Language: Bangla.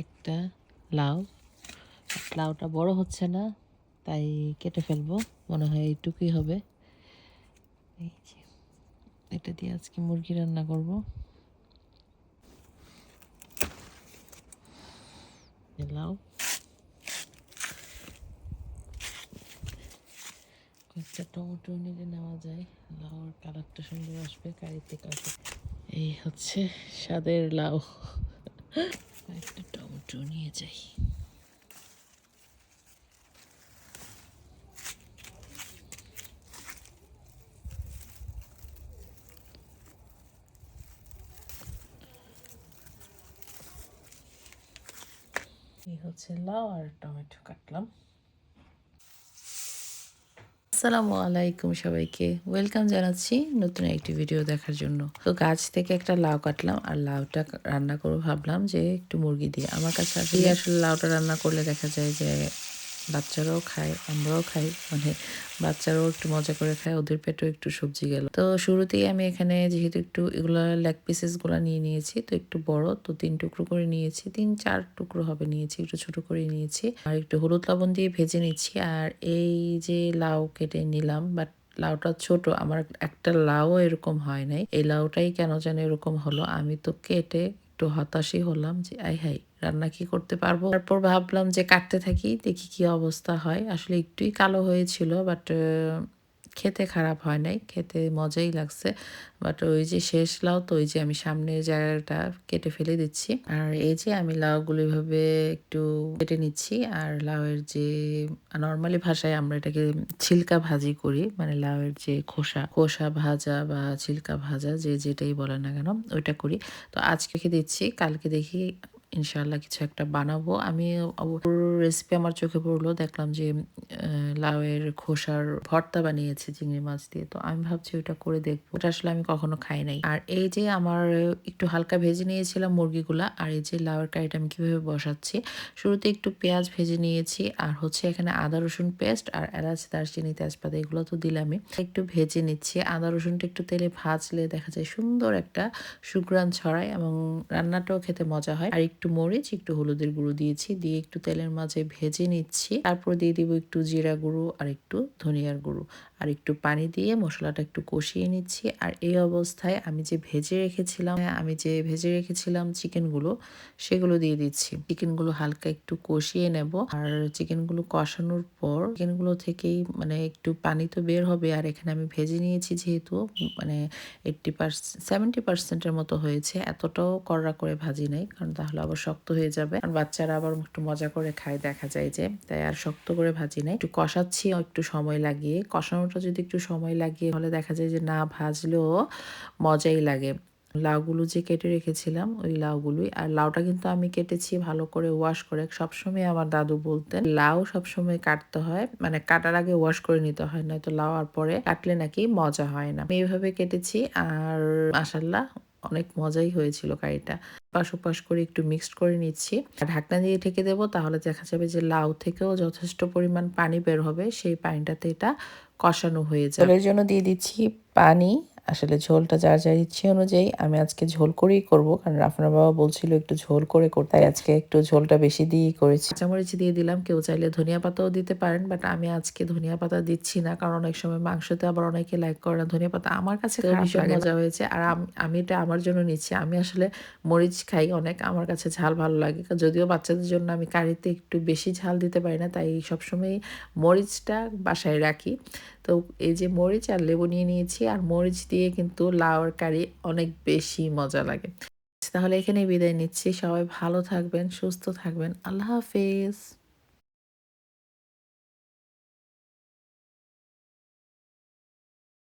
একটা লাউ। লাউটা বড় হচ্ছে না, তাই কেটে ফেলব। মনে হয় এইটুকুই হবে। এই যে, এটা দিয়ে আজকে মুরগি রান্না করব। লাউ। কয়েকটা টমেটো নিলে নেওয়া যায়। লাউর কালারটা সুন্দর আসবে, কারিতে কাউকে এই হচ্ছে স্বাদের লাউ। কয়েকটা টমেটো নিয়ে যাই। হচ্ছে লাউ আর টমেটো কাটলাম। আসসালামু আলাইকুম সবাইকে। ওয়েলকাম জানাচ্ছি নতুন একটি ভিডিও দেখার জন্য। তো গাছ থেকে একটা লাউ কাটলাম আর লাউটা রান্না করব ভাবলাম যে একটু মুরগি দিয়ে। আমার কাছে আসলে লাউটা রান্না করলে দেখা যায় যে বাচ্চারাও খায়, আমরাও খাই। মানে বাচ্চারাও একটু মজা করে খায়, ওদের পেটেও একটু সবজি গেল। তো শুরুতেই আমি এখানে যেহেতু একটু এগুলো লেগ পিসেসগুলো নিয়ে নিয়েছি, তো একটু বড়, তো তিন টুকরো করে নিয়েছি। তিন, চার টুকরো হবে নিয়েছি, একটু ছোট করে নিয়েছি। আর একটু হলুদ লবণ দিয়ে ভেজে নিচ্ছি। আর এই যে লাউ কেটে নিলাম, বাট লাউটা ছোট, আমার একটা লাউ এরকম হয় নাই। এই লাউটাই কেন যেন এরকম হলো, আমি তো কেটে একটু হতাশই হলাম যে, আই হাই, রান্না কি করতে পারব? তারপর ভাবলাম যে, কাটতে থাকি, দেখি কি অবস্থা হয়। আসলে একটুই কালো হয়েছিল বাট খেতে খারাপ হয় নাই, খেতে মজাই লাগছে। বাট ওই যে শেষ লাউ তো, ওই যে আমি সামনের জায়গাটা কেটে ফেলে দিচ্ছি। আর এই যে আমি লাউগুলো এভাবে একটু কেটে নিচ্ছি, আর লাউয়ের যে নর্মালি ভাষায় আমরা এটাকে ছিলকা ভাজি করি মানে লাউয়ের যে খোসা খোসা ভাজা বা ছিলকা ভাজা, যে যেটাই বলে না কেন, ওইটা করি। তো আজকে দিচ্ছি, কালকে দেখি ইনশাল্লাহ কিছু একটা বানাবো। আমি রেসিপি আমার চোখে পড়ল, দেখলাম যে লাউয়ের খোসার ভর্তা বানিয়েছে চিংড়ি মাছ দিয়ে। তো আমি ভাবছি ওটা করে দেখব। ওটা আসলে আমি কখনো খাই নাই। আর এই যে আমার একটু হালকা ভেজে নিয়েছিলাম মুরগিগুলা, আর এই যে লাউয়ের কারিটা আমি কীভাবে বসাচ্ছি, শুরুতে একটু পেঁয়াজ ভেজে নিয়েছি, আর হচ্ছে এখানে আদা, রসুন পেস্ট, আর এলাচ, দারচিনি, তেজপাতা, এগুলো তো দিলামই। একটু ভেজে নিচ্ছি। আদা, রসুনটা একটু তেলে ভাজলে দেখা যায় সুন্দর একটা সুগ্রান ছড়ায় এবং রান্নাটাও খেতে মজা হয়। আর একটু মরিচ, একটু হলুদের গুঁড়ো দিয়েছি, দিয়ে একটু তেলের মাঝে ভেজে নিচ্ছি। তারপর দিয়ে দিব একটু জিরা গুঁড়ো আর একটু ধনিয়ার গুঁড়ো। আর একটু পানি দিয়ে মশলাটা একটু কষিয়ে নিচ্ছি। আর এই অবস্থায় আমি যে ভেজে রেখেছিলাম আমি যে ভেজে রেখেছিলাম চিকেনগুলো, সেগুলো দিয়ে দিচ্ছি। চিকেনগুলো হালকা একটু কষিয়ে নেব। আর চিকেনগুলো কষানোর পর চিকেনগুলো থেকেই মানে একটু পানি তো বের হবে। আর এখানে আমি ভেজে নিয়েছি যেহেতু মানে এইট্টি পার্সেন্ট সেভেন্টি পার্সেন্টের মতো হয়েছে। এতটাও কড়া করে ভাজি নাই, কারণ তাহলে আবার শক্ত হয়ে যাবে। আর বাচ্চারা আবার একটু মজা করে খায়, দেখা যায় যে। তাই আর শক্ত করে ভাজি নাই। একটু কষাচ্ছি, একটু সময় লাগিয়ে। কষানোটা যদি একটু সময় লাগিয়ে হলে দেখা যায় যে না ভাজলেও মজাই লাগে। লাউগুলো যে কেটে রেখেছিলাম, ওই লাউগুলোই। আর লাউটা কিন্তু আমি কেটেছি ভালো করে ওয়াশ করে। সবসময় আমার দাদু বলতেন, লাউ সবসময় কাটতে হয়। মানে কাটার আগে ওয়াশ করে নিতে হয়, নয়তো লাউ আর পরে কাটলে নাকি মজা হয় না। আমি এইভাবে কেটেছি, আর মাসাল্লাহ অনেক মজাই হয়েছিল কারিটা। পাশ পাশ করে একটু মিক্সড করে নিচ্ছি। ঢাকনা দিয়ে ঢেকে দেবো, তাহলে দেখা যাবে যে লাউ থেকেও যথেষ্ট পরিমাণ পানি বের হবে, সেই পানিটাতে এটা কষানো হয়ে যাবে। এর জন্য দিয়ে দিচ্ছি পানি। আসলে ঝোলটা যার যার ইচ্ছে অনুযায়ী আমি আজকে ঝোল করেই করব। কারণ আপনার বাবা বলছিল একটু ঝোল করে করতে আজকে একটু ঝোলটা বেশি দিয়েই করেছি। কাঁচামরিচ দিয়ে দিলাম কেউ চাইলে ধনিয়া পাতাও দিতে পারেন বাট আমি আজকে ধনিয়া পাতা দিচ্ছি না। কারণ অনেক সময় মাংসতে আবার অনেকে লাইক করে না ধনিয়া পাতা। আমার কাছে ভীষণ মজা হয়েছে। আর আমি এটা আমার জন্য নিচ্ছি। আমি আসলে মরিচ খাই অনেক আমার কাছে ঝাল ভালো লাগে। যদিও বাচ্চাদের জন্য আমি কারিতে একটু বেশি ঝাল দিতে পারি না তাই সবসময় মরিচটা বাসায় রাখি। তো এই যে মরিচ আর লেবু নিয়ে নিয়েছি, আর মরিচ দিয়ে কিন্তু লাউর কারি অনেক বেশি মজা লাগে। তাহলে এখানে বিদায় নিচ্ছি। সবাই ভালো থাকবেন, সুস্থ থাকবেন। আল্লাহ হাফিজ।